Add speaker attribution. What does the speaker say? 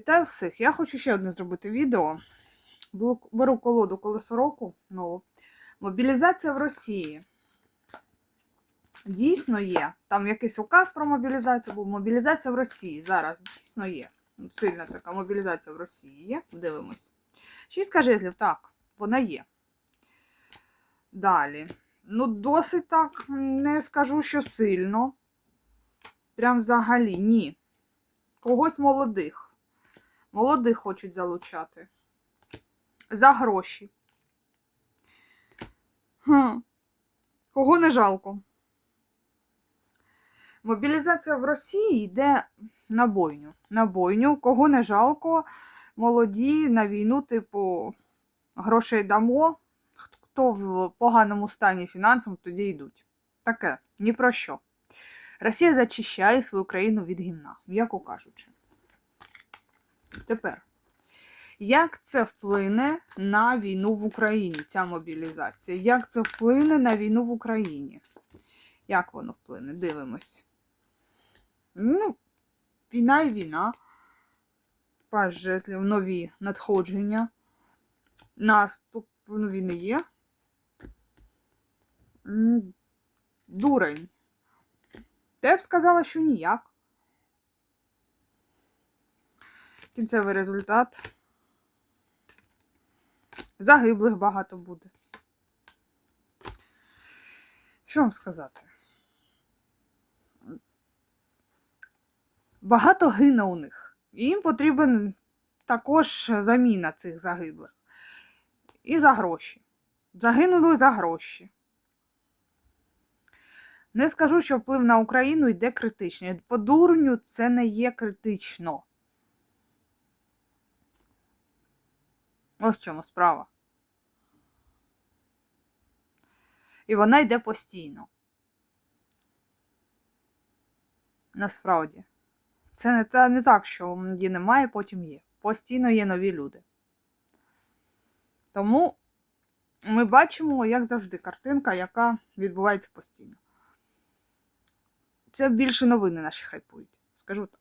Speaker 1: Вітаю всіх! Я хочу ще одне зробити відео. Беру- колоду колесо року нову. Мобілізація в Росії. Дійсно є. Там якийсь указ про мобілізацію був. Мобілізація в Росії. Зараз дійсно є. Ну, Сильна така мобілізація в Росії є. Дивимось. Шістка жезлів, так, вона є. Далі. Ну, досить так, не скажу, що сильно. Прям взагалі, ні. Когось молодих. Молодих хочуть залучати. За гроші. Хм. Кого не жалко? Мобілізація в Росії йде на бойню. На бойню. Кого не жалко, молоді на війну, типу, грошей дамо. Хто в поганому стані фінансово, тоді йдуть. Таке, ні про що. Росія зачищає свою країну від гімна, м'яко кажучи. Тепер, як це вплине на війну в Україні, ця мобілізація? Як це вплине на війну в Україні? Як воно вплине? Дивимось. Ну, війна і війна. Паж нові надходження. Наступ ну, війни є. Дурень. Я б сказала, що ніяк. Кінцевий результат. Загиблих багато буде. Що вам сказати? Багато гине у них. І їм потрібен також заміна цих загиблих. І за гроші. Загинули за гроші. Не скажу, що вплив на Україну йде критичний. По дурню це не є критично. Ось в чому справа. І вона йде постійно. Насправді. Це не, та, не так, що її немає, потім є. Постійно є нові люди. Тому ми бачимо, як завжди, картинка, яка відбувається постійно. Це більше новини наші хайпують. Скажу так.